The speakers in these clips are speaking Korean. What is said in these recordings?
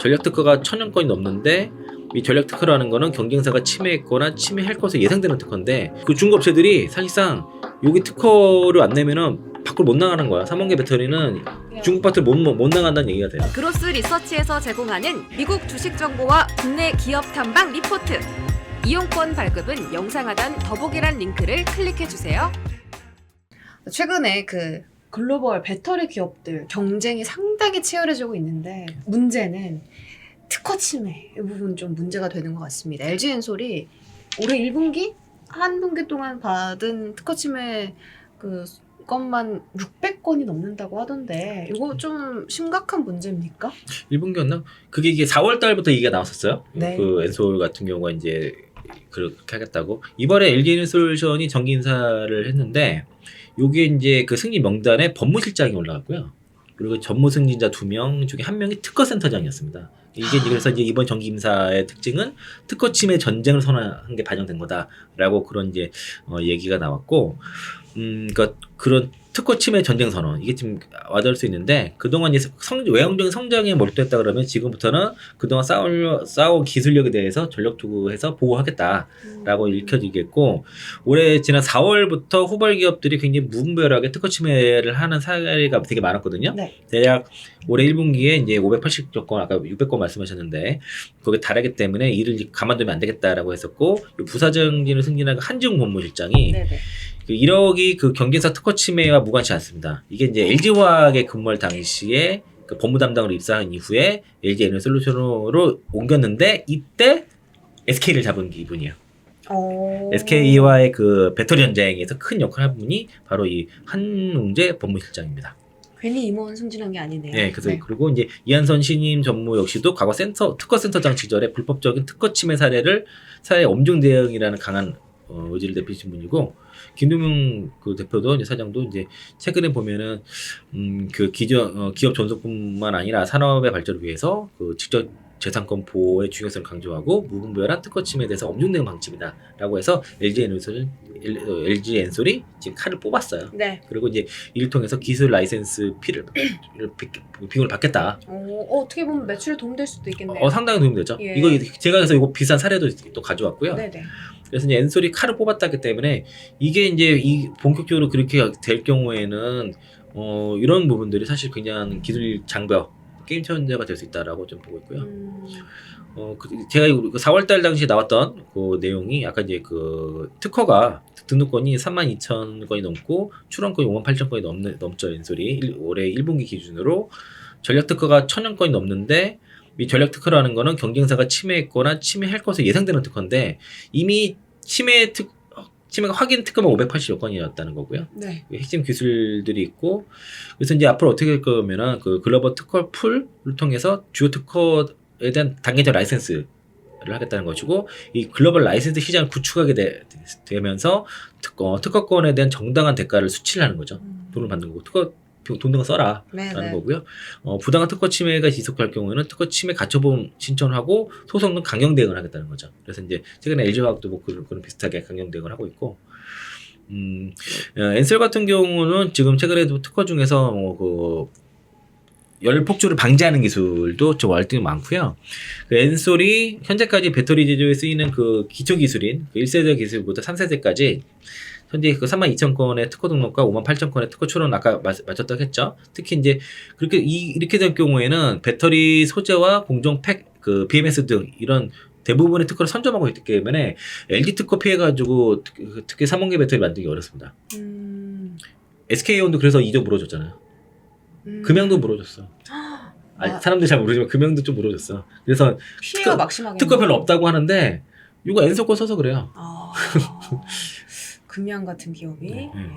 전략 특허가 천여 건이 넘는데 이 전략 특허라는 거는 경쟁사가 침해했거나 침해할 것으로 예상되는 특허인데 그 중국업체들이 사실상 여기 특허를 안 내면은 밖으로 못 나가는 거야. 3원계 배터리는 중국 밭을 못, 못, 못 나간다는 얘기가 돼요. 그로스 리서치에서 제공하는 미국 주식 정보와 국내 기업 탐방 리포트. 이용권 발급은 영상 하단 더보기란 링크를 클릭해 주세요. 최근에 그 글로벌 배터리 기업들 경쟁이 상당히 치열해지고 있는데 문제는 특허 침해 이 부분 좀 문제가 되는 것 같습니다. LG 엔솔이 올해 1분기 한 분기 동안 받은 특허 침해 그 건만 600건이 넘는다고 하던데 이거 좀 심각한 문제입니까? 1분기였나? 그게 이게 4월 달부터 얘기가 나왔었어요. 네. 그 엔솔 같은 경우가 이제 그렇게 하겠다고. 이번에 LG 솔루션이 정기 인사를 했는데 요게 이제 그 승리 명단에 법무실장이 올라갔고요. 그리고 전무 승진자 두 명 중에 한 명이 특허센터장이었습니다. 이게 그래서 이제 이번 정기 임사의 특징은 특허 침해 전쟁을 선언한 게 반영된 거다라고 그런 이제 어, 얘기가 나왔고, 음, 그러니까 그런 특허 침해 전쟁 선언 이게 좀 와닿을 수 있는데 그동안 이제 성, 외형적인 성장에 몰두했다 그러면 지금부터는 그동안 쌓을 쌓아온 기술력에 대해서 전력 투구해서 보호하겠다라고 읽혀지겠고 올해 지난 4월부터 후발 기업들이 굉장히 무분별하게 특허 침해를 하는 사례가 되게 많았거든요. 네. 대략 올해 1분기에 이제 580조 건 아까 600건 말씀하셨는데 거기에 달하기 때문에 이를 가만두면 안 되겠다라고 했었고 이 부사장진을 승진한 그 한지웅 법무실장이 네 네. 그 1억이 그 경제사 특허 침해와 무관치 않습니다. 이게 이제 LG화학에 근무할 당시에 그 법무 담당으로 입사한 이후에 LG 에너 솔루션으로 옮겼는데 이때 SK를 잡은 기분이에요. 어... SK와의 그 배터리 전쟁에서 큰 역할을 한 분이 바로 이 한웅재 법무실장입니다. 괜히 임원 승진한 게 아니네요. 네, 그래서 그리고 이제 이한선 신임 전무 역시도 과거 센터 특허 센터장 시절에 불법적인 특허 침해 사례를 사회 엄중 대응이라는 강한 어, 의지를 대표하신 분이고 김동명 그 대표도 이제 사장도 이제 최근에 보면은 음그 기저 어, 기업 전속뿐만 아니라 산업의 발전을 위해서 그 직접 재산권 보호의 중요성을 강조하고 무분별한 특허 침해에 대해서 엄중 대응 방침이다라고 해서 LG 엔솔이 LG 엔솔이 지금 칼을 뽑았어요. 네. 그리고 이제 이를 통해서 기술 라이센스 피를 비용을 받겠다. 어, 어, 어떻게 보면 매출에 도움될 수도 있겠네요. 어 상당히 도움이 되죠. 예. 이거 제가 그래서 이거 비싼 사례도 또 가져왔고요. 네네. 그래서 이제 엔솔이 칼을 뽑았다기 때문에 이게 이제 이 본격적으로 그렇게 될 경우에는 어 이런 부분들이 사실 그냥 기술 장벽 게임 체인저가 될 수 있다라고 좀 보고 있고요. 음, 어, 그 제가 4월달 당시에 나왔던 그 내용이 약간 이제 그 특허가 등록건이 3만 2천 건이 넘고 출원건이 5만 8천 건이 넘는 넘죠 엔솔이. 일- 올해 1분기 기준으로. 전략 특허가 천여 건이 넘는데 이 전략 특허라는 거는 경쟁사가 침해했거나 침해할 것으로 예상되는 특허인데 이미 침해 특 침해가 확인 특허만 580여 건이었다는 거고요. 네. 핵심 기술들이 있고 그래서 이제 앞으로 어떻게 할 거면은 그 글로벌 특허 풀을 통해서 주요 특허에 대한 단계적 라이센스를 하겠다는 것이고 이 글로벌 라이센스 시장을 구축하게 되, 면서 특허 특허권에 대한 정당한 대가를 수치를 하는 거죠. 음. 돈을 받는 거고 특허 돈 등을 써라. 네, 라는 네. 거고요. 어, 부당한 특허 침해가 지속할 경우에는 특허 침해 가처분 신청하고 소송 등 강경 대응을 하겠다는 거죠. 그래서 이제 최근에 LG화학도 뭐 그런, 그런 비슷하게 강경 대응을 하고 있고, 음, 어, 엔셀 같은 경우는 지금 최근에도 특허 중에서 뭐그 열 폭주를 방지하는 기술도 좀 월등히 많고요. 그 엔솔이 현재까지 배터리 제조에 쓰이는 그 기초 기술인 그 1세대 기술부터 3세대까지 현재 그 3만 2천 건의 특허 등록과 5만 8천 건의 특허 출원 아까 마- 맞췄다고 했죠. 특히 이제 그렇게 이, 이렇게 될 경우에는 배터리 소재와 공정 팩, 그 BMS 등 이런 대부분의 특허를 선점하고 있기 때문에 LG 특허 피해가지고 특- 특히 3원계 배터리 만들기 어렵습니다. 음, SK온도 그래서 2조 물어줬잖아요. 음. 금양도 물어줬어. 아니, 아. 사람들이 잘 모르지만 금양도 좀 물어줬어. 그래서 피해가 특허- 막심하게. 특허 별로 없다고 하는데 이거 엔소 거 써서 그래요. 아, 금양 같은 기업이. 네, 네. 예.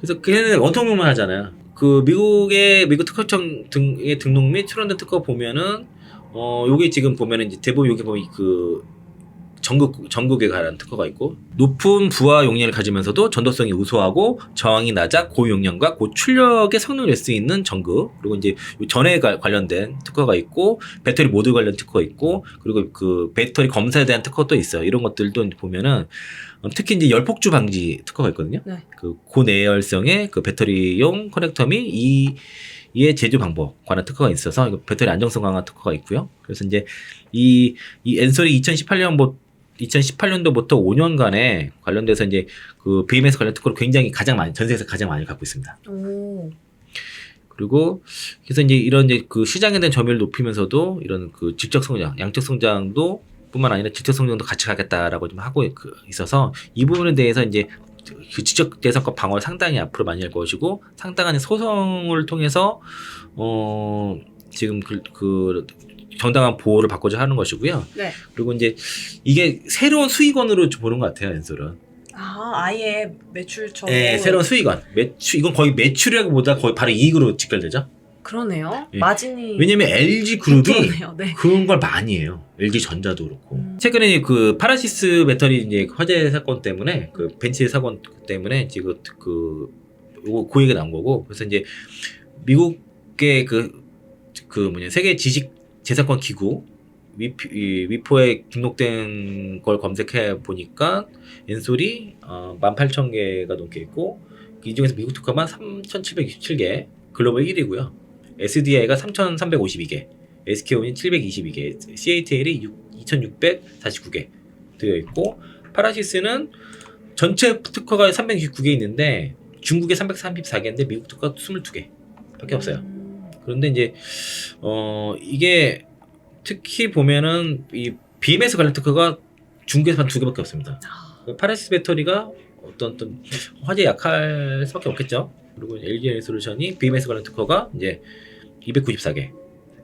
그래서 걔네는 원통용만 하잖아요. 그 미국의 미국 특허청 등의 등록 및 출원된 특허 보면은 어 요게 지금 보면은 이제 대부분 여기 보면 그 전국 전국에 관한 특허가 있고 높은 부하 용량을 가지면서도 전도성이 우수하고 저항이 낮아 고용량과 고출력의 성능을 낼 수 있는 전극 그리고 이제 가- 관련된 특허가 있고 배터리 모듈 관련 특허 있고 그리고 그 배터리 검사에 대한 특허도 있어요. 이런 것들도 보면은 어, 특히 이제 열폭주 방지 특허가 있거든요. 네. 그 고내열성의 그 배터리용 커넥터 및 이 이의 제조 방법 관한 특허가 있어서 배터리 안정성 강화 특허가 있고요. 그래서 이제 이, 이 엔솔이 2018년 2018년도부터 5년간에 관련돼서 이제 그 BMS 관련 특허를 굉장히 가장 많이 전 세계에서 가장 많이 갖고 있습니다. 오. 그리고 그래서 이제 이런 이제 그 시장에 대한 점유율을 높이면서도 이런 그 질적 성장, 양적 성장도 뿐만 아니라 질적 성장도 같이 가겠다라고 좀 하고 그 있어서 이 부분에 대해서 이제 그 지적 재산권 방어를 상당히 앞으로 많이 할 것이고 상당한 소송을 통해서 어 지금 그, 그 정당한 보호를 받고자 하는 것이고요. 네. 그리고 이제 이게 새로운 수익원으로 좀 보는 것 같아요, 엔솔은. 아 아예 매출처럼. 예, 새로운 수익원. 매출 이건 거의 매출이라기보다 거의 바로 이익으로 직결되죠. 그러네요. 예. 마진이. 왜냐면 LG 그룹이. 네. 그런 걸 많이 해요. LG 전자도 그렇고. 음. 최근에 그 파라시스 배터리 이제 화재 사건 때문에 그 벤츠 사건 때문에 지금 그 요거 고액이 나온 거고. 그래서 이제 미국의 그, 그 뭐냐 세계 지식 재산권 기구 이 위포에 등록된 걸 검색해 보니까 엔솔이 어, 18,000개가 넘게 있고 이 중에서 미국 특허만 3,727개, 글로벌 1위고요. SDI가 3,352개, SK온이 722개, CATL이 2,649개 되어 있고 파라시스는 전체 특허가 369개 있는데 중국에 334개인데 미국 특허 22개 밖에 없어요. 음. 그런데 이제 어 이게 특히 보면은 이 BMS 관련 특허가 중국에서 한두 개밖에 없습니다. 아, 파라시스 배터리가 어떤 어떤 화재 약할 수밖에 없겠죠. 그리고 LG 솔루션이 BMS 관련 특허가 이제 294개,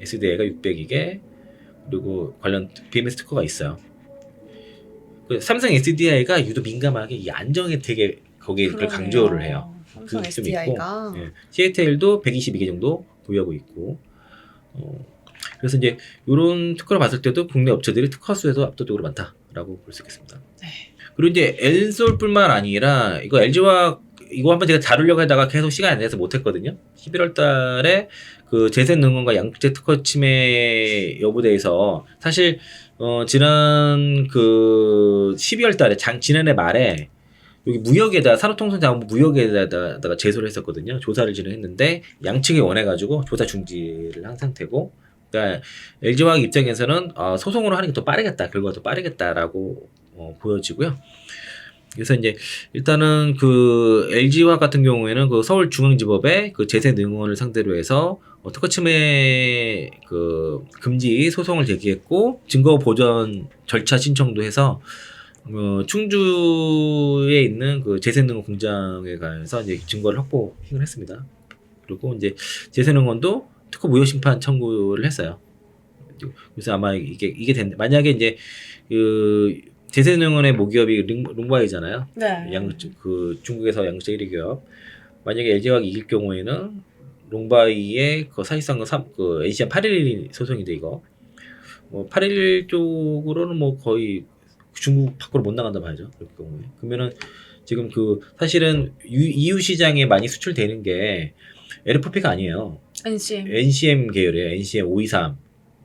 SDA가 602개, 그리고 관련 BMS 특허가 있어요. 그 삼성 SDI가 유독 민감하게 이 안정에 되게 거기에 그 그러네요. 강조를 해요. 삼성 좀 SDI가. 예. CATL도 122개 정도 보유하고 있고, 어, 그래서 이제 이런 특허를 봤을 때도 국내 업체들이 특허 수에도 압도적으로 많다라고 볼 수 있겠습니다. 네. 그리고 이제 엔솔뿐만 아니라 이거 LG와 이거 한번 제가 다루려고 하다가 계속 시간이 안 돼서 못했거든요. 11월 달에 그 재생능원과 양극재 특허 침해 여부에 대해서 사실 어 지난 그 12월 달에 장 지난해 말에 여기 무역에다 산업통상자원부 무역에다가 제소를 했었거든요. 조사를 진행했는데 양측이 원해가지고 조사 중지를 한 상태고, 그러니까 LG화학 입장에서는 어, 소송으로 하는 게 더 빠르겠다, 결과가 더 빠르겠다라고 어, 보여지고요. 그래서 이제 일단은 그 LG화학 같은 경우에는 그 서울중앙지법에 그 제세능원을 상대로 해서 어, 특허 침해 그 금지 소송을 제기했고 증거 보전 절차 신청도 해서 어, 충주에 있는 그 재생능원 공장에 가서 이제 증거를 확보 를 했습니다. 그리고 이제 재생능원도 특허 무효 심판 청구를 했어요. 그래서 아마 이게 이게 된 만약에 이제 그 재생능원의 모기업이 링- 롱바이잖아요. 네. 양, 그 중국에서 양극재 1위 기업. 만약에 LG화학 이길 경우에는 롱바이의 그 사실상 그, 삼- 그 NCM 811 소송인데 이거 뭐811 쪽으로는 뭐 거의 중국 밖으로 못 나간다 봐야죠. 그럴 경우에. 그러면은 지금 그 사실은 유, EU 시장에 많이 수출되는 게 LFP가 아니에요. NCM. NCM 계열이에요. NCM 523,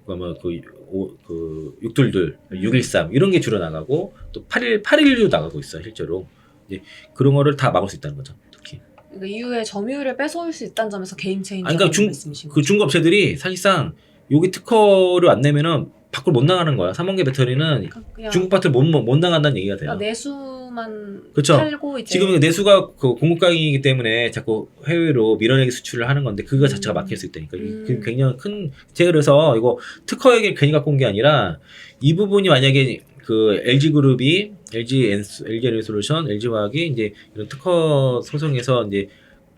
그러면 그, 오, 그 622, 613 이런 게 주로 나가고 또 81, 816도 나가고 있어요. 실제로 이제 그런 거를 다 막을 수 있다는 거죠. 특히 그러니까 이후에 점유율을 뺏어올 수 있다는 점에서 게임 체인저. 아니, 그러니까 중- 그 거죠. 중국 업체들이 사실상 여기 특허를 안 내면은 밖으로 못 나가는 거야. 3원계 배터리는 그러니까 중국 밭을 못, 못 나간다는 얘기가 돼요. 그러니까 내수만 그쵸. 팔고 이제 지금 내수가 그 공급 가격이기 때문에 자꾸 해외로 밀어내기 수출을 하는 건데 그거 자체가 음. 막힐 수 있다니까. 이- 음. 그 굉장히 큰 제가 그래서 이거 특허 얘기를 괜히 갖고 온 게 아니라 이 부분이 만약에 그 LG 그룹이 LG 엔스, LG 에너지솔루션, LG 화학이 이제 이런 특허 소송에서 이제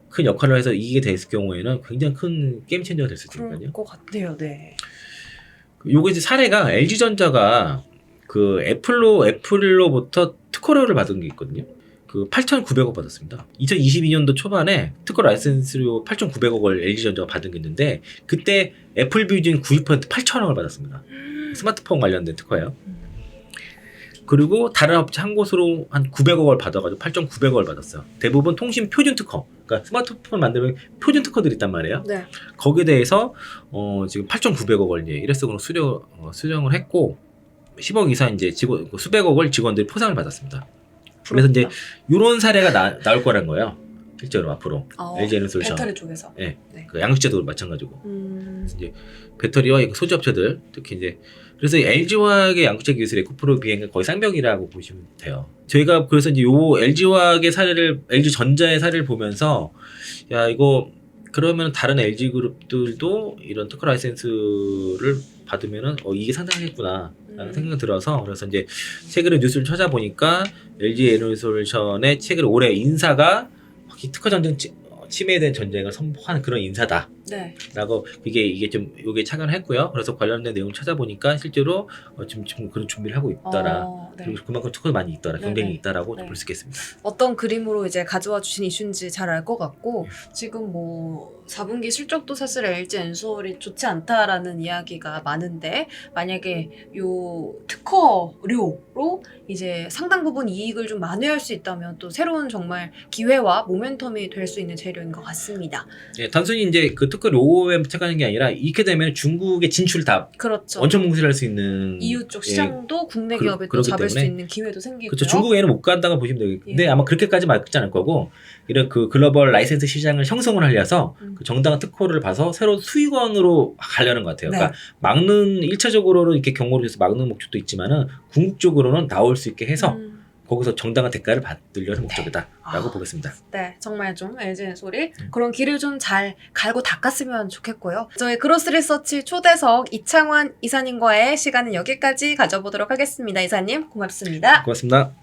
큰 역할을 해서 이기게 됐을 경우에는 굉장히 큰 게임 체인저가 될수 있으니까요. 그럴 것 같아요. 네. 요게 이제 사례가 LG 전자가 그 애플로 애플로부터 특허료를 받은 게 있거든요. 그 8,900억 받았습니다. 2022년도 초반에 특허 라이센스료 8,900억을 LG 전자가 받은 게 있는데 그때 애플 뷰진 90% 8,000억을 받았습니다. 스마트폰 관련된 특허예요. 그리고 다른 업체 한 곳으로 한 900억을 받아가지고 8,900억을 받았어요. 대부분 통신 표준 특허. 그러니까 스마트폰 만들면 표준 특허들이 있단 말이에요. 네. 거기에 대해서 어 지금 8,900억을 이제 일회성으로 수령 어, 수령을 했고 10억 이상 이제 직원 그 수백억을 직원들이 포상을 받았습니다. 그래서 이제 이런 사례가 나, 나올 거란 거예요. 실제로 앞으로 어, LG 에너솔루션 배터리 쪽에서. 예. 네. 그 양극재도 마찬가지고 음, 배터리와 이거 소재 업체들 특히 이제 그래서 LG화학의 양극재 기술의 에코프로 비행은 거의 쌍벽이라고 보시면 돼요. 저희가 그래서 이제 요 LG화학의 사례를 LG 전자의 사례를 보면서 야 이거 그러면 다른 LG 그룹들도 이런 특허 라이센스를 받으면은 어 이게 상당하겠구나. 라는 음. 생각이 들어서 그래서 이제 최근에 뉴스를 찾아보니까 LG 에너솔루션의 최근 올해 인사가 특허 전쟁 치- 어, 침해에 대한 전쟁을 선포하는 그런 인사다. 네. 라고 이게 이게 좀 요게 착안했고요. 그래서 관련된 내용 을 찾아보니까 실제로 어, 지금 지금 그런 준비를 하고 있더라. 어, 네. 그리고 그만큼 특허도 많이 있더라. 네네. 경쟁이 있다라고 네. 볼 수 있겠습니다. 어떤 그림으로 이제 가져와 주신 이슈인지 잘 알 것 같고 지금 뭐 4분기 실적도 사실 LG 엔솔이 좋지 않다라는 이야기가 많은데 만약에 요 특허료로 이제 상당 부분 이익을 좀 만회할 수 있다면 또 새로운 정말 기회와 모멘텀이 될 수 있는 재료인 것 같습니다. 예, 단순히 이제 그 특허 로에 착안하는 게 아니라 이렇게 되면 중국의 진출을 다 그렇죠. 원천 봉쇄를 할 수 있는 이웃 쪽 예, 시장도 국내 그- 기업에 또 그렇기 잡을 수 때문에 있는 기회도 생기고요. 그렇죠. 중국에는 못 간다고 보시면 되고 근데 예. 아마 그렇게까지 맞지 않을 거고 이런 그 글로벌 라이센스 시장을 형성을 하려서 음. 그 정당한 특허를 봐서 새로운 수익원으로 가려는 것 같아요. 네. 그러니까 막는 일차적으로는 이렇게 경고를 해서 막는 목적도 있지만은 궁극적으로는 나올 수 있게 해서 음. 거기서 정당한 대가를 받으려는 목적이다라고 아. 보겠습니다. 네, 정말 좀 LG 소리 음. 그런 길을 좀 잘 갈고 닦았으면 좋겠고요. 저희 크로스 리 서치 초대석 이창환 이사님과의 시간은 여기까지 가져보도록 하겠습니다. 이사님 고맙습니다. 고맙습니다.